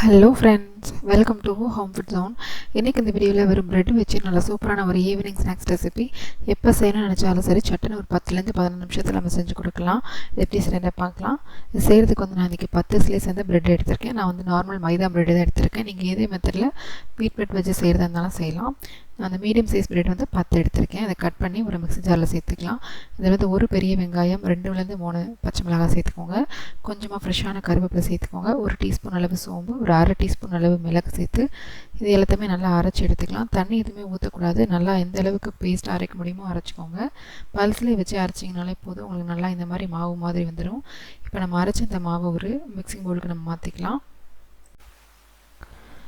Hello friends welcome to home food zone இன்றைக்கி இந்த வீடியோவில் வெறும் ப்ரெட் வச்சு நல்ல சூப்பரான ஒரு ஈவினிங் ஸ்நாக்ஸ் ரெசிபி எப்போ செய்யணும்னு நினச்சாலும் சரி சட்டுன்னு ஒரு பத்துலேருந்து பதினஞ்சு நிமிஷத்தில் நம்ம செஞ்சு கொடுக்கலாம். இது எப்படி செய்யறதை பார்க்கலாம். இது செய்கிறதுக்கு வந்து நான் இன்றைக்கி பத்து ஸ்லைஸ் வந்து ப்ரெட் எடுத்திருக்கேன். நான் வந்து நார்மல் மைதா ப்ரெட் தான் எடுத்திருக்கேன். நீங்கள் இதே மெத்தடில் வீட் ப்ரெட் வச்சு செய்கிறதா இருந்தாலும் செய்யலாம். அந்த மீடியம் சைஸ் பிரெட் வந்து பத்து எடுத்திருக்கேன். அதை கட் பண்ணி ஒரு மிக்ஸி ஜாரில் சேர்த்துக்கலாம். இதில் வந்து ஒரு பெரிய வெங்காயம் ரெண்டுலேருந்து மூணு பச்சை மிளகாய் சேர்த்துக்கோங்க. கொஞ்சமாக ஃப்ரெஷ்ஷான கருவேப்பிலை சேர்த்துக்கோங்க. ஒரு டீஸ்பூன் அளவு சோம்பு ஒரு அரை டீஸ்பூன் அளவு மிளகு சேர்த்து இது எல்லாத்தையுமே நல்லா அரைச்சி எடுத்துக்கலாம். தண்ணி எதுவுமே ஊற்றக்கூடாது நல்லா எந்த அளவுக்கு பேஸ்ட் அரைக்க முடியுமோ அரைச்சிக்கோங்க. பல்ஸ்லேயே வச்சு அரைச்சிங்கனாலே போதும். உங்களுக்கு நல்லா இந்த மாதிரி மாவு மாதிரி வந்துடும் இப்போ நம்ம அரைச்ச இந்த மாவை ஒரு மிக்சிங் பவுலுக்கு நம்ம மாற்றிக்கலாம்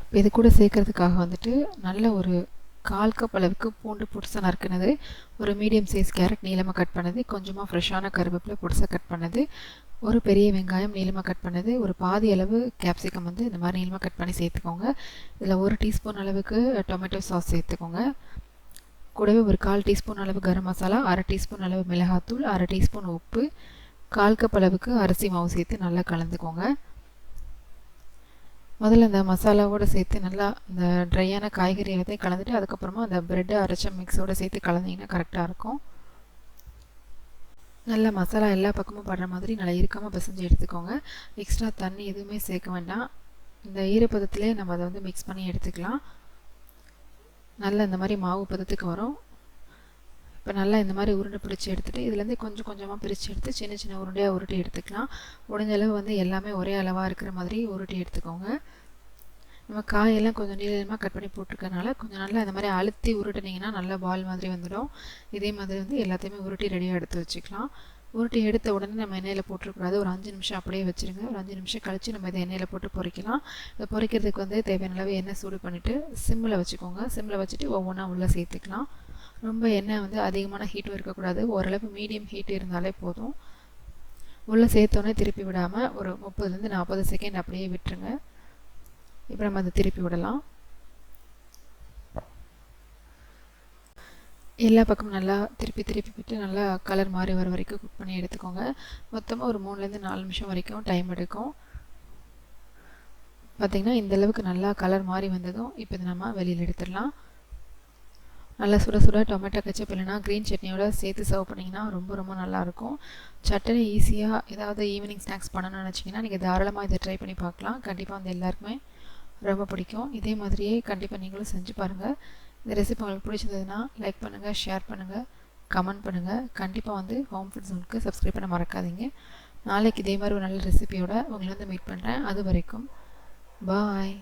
இப்போ இது கூட சேர்க்கறதுக்காக வந்துட்டு நல்ல ஒரு கால் கப் அளவுக்கு பூண்டு புதுசாக நறுக்குனது. ஒரு மீடியம் சைஸ் கேரட் நீளமாக கட் பண்ணது. கொஞ்சமாக ஃப்ரெஷ்ஷான கருவேப்பிலை புதுசாக கட் பண்ணது. ஒரு பெரிய வெங்காயம் நீளமாக கட் பண்ணது. ஒரு பாதி அளவு கேப்சிகம் வந்து இந்த மாதிரி நீளமாக கட் பண்ணி சேர்த்துக்கோங்க. இதில் ஒரு டீஸ்பூன் அளவுக்கு டொமேட்டோ சாஸ் சேர்த்துக்கோங்க. கூடவே ஒரு கால் டீஸ்பூன் அளவு கரம் மசாலா அரை டீஸ்பூன் அளவு மிளகாத்தூள் அரை டீஸ்பூன் உப்பு கால் கப் அளவுக்கு அரிசி மாவு சேர்த்து நல்லா கலந்துக்கோங்க. முதல்ல இந்த மசாலாவோடு சேர்த்து நல்லா இந்த ட்ரையான காய்கறி எல்லாத்தையும் கலந்துட்டு அதுக்கப்புறமா அந்த ப்ரெட்டை அரைச்ச மிக்ஸோடு சேர்த்து கலந்திங்கன்னா கரெக்டாக இருக்கும். நல்லா மசாலா எல்லா பக்கமும் படுற மாதிரி நல்லா இருக்காமல் பிசைஞ்சு எடுத்துக்கோங்க. எக்ஸ்ட்ரா தண்ணி எதுவுமே சேர்க்க வேண்டாம். இந்த ஈரப்பதத்திலே நம்ம அதை வந்து மிக்ஸ் பண்ணி எடுத்துக்கலாம். நல்லா இந்த மாதிரி மாவு பதத்துக்கு வரும். இப்போ நல்லா இந்த மாதிரி உருண்டை பிடிச்சி எடுத்துகிட்டு இதுலேருந்து கொஞ்சம் கொஞ்சமாக பிரித்து எடுத்து சின்ன சின்ன உருண்டையாக உருட்டி எடுத்துக்கலாம். முடிஞ்ச அளவு வந்து எல்லாமே ஒரே அளவாக இருக்கிற மாதிரி உருட்டி எடுத்துக்கோங்க. நம்ம காயெல்லாம் கொஞ்சம் நீளமாக கட் பண்ணி போட்டிருக்கனால கொஞ்சம் நல்லா இந்த மாதிரி அழுத்தி உருட்டினீங்கன்னா நல்லா பால் மாதிரி வந்துடும். இதே மாதிரி வந்து எல்லாத்தையுமே உருட்டி ரெடியாக எடுத்து வச்சுக்கலாம். உருட்டி எடுத்த உடனே நம்ம எண்ணெயில் போட்டுருக்கூடாது ஒரு அஞ்சு நிமிஷம் அப்படியே வச்சுருங்க. ஒரு அஞ்சு நிமிஷம் கழித்து நம்ம இதை எண்ணெயில் போட்டு பொறிக்கலாம். இதை பொறிக்கிறதுக்கு வந்து தேவையான அளவு எண்ணெய் சூடு பண்ணிவிட்டு சிம்மில் வச்சுக்கோங்க. சிம்மில் வச்சுட்டு ஒவ்வொன்றா உள்ளே சேர்த்துக்கலாம். ரொம்ப எண்ணெய் வந்து அதிகமான ஹீட்டும் இருக்கக்கூடாது. ஓரளவு மீடியம் ஹீட் இருந்தாலே போதும். உள்ளே சேர்த்தோன்னே திருப்பி விடாமல் ஒரு முப்பதுலேருந்து நாற்பது செகண்ட் அப்படியே விட்டுருங்க. இப்போ நம்ம அதை திருப்பி விடலாம். எல்லா பக்கமும் நல்லா திருப்பி திருப்பி விட்டு நல்லா கலர் மாறி வர வரைக்கும் குக் பண்ணி எடுத்துக்கோங்க. மொத்தமாக ஒரு மூணுலேருந்து நாலு நிமிஷம் வரைக்கும் டைம் எடுக்கும். பார்த்திங்கன்னா இந்த அளவுக்கு நல்லா கலர் மாறி வந்ததும் இப்போ இதை நம்ம வெளியில் எடுத்துடலாம். நல்லா சுட சுட டொமேட்டோ கச்சப் இல்லைனா க்ரீன் சட்னியோட சேர்த்து சர்வ் பண்ணிங்கன்னா ரொம்ப ரொம்ப நல்லாயிருக்கும். சட்டனி ஈஸியாக ஏதாவது ஈவினிங் ஸ்நாக்ஸ் பண்ணணும்னு நினச்சிங்கன்னா நீங்கள் தாராளமாக இதை ட்ரை பண்ணி பார்க்கலாம். கண்டிப்பாக வந்து எல்லாருக்குமே ரொம்ப பிடிக்கும். இதே மாதிரியே கண்டிப்பாக நீங்களும் செஞ்சு பாருங்கள் இந்த ரெசிபி உங்களுக்கு பிடிச்சிருந்ததுன்னா லைக் பண்ணுங்கள் ஷேர் பண்ணுங்கள் கமெண்ட் பண்ணுங்கள் கண்டிப்பாக வந்து ஹோம் ஃபுட் ஜோனுக்கு சப்ஸ்கிரைப் பண்ண மறக்காதீங்க. நாளைக்கு இதே மாதிரி ஒரு நல்ல ரெசிபியோட உங்களை வந்து மீட் பண்ணுறேன் அது வரைக்கும் பாய்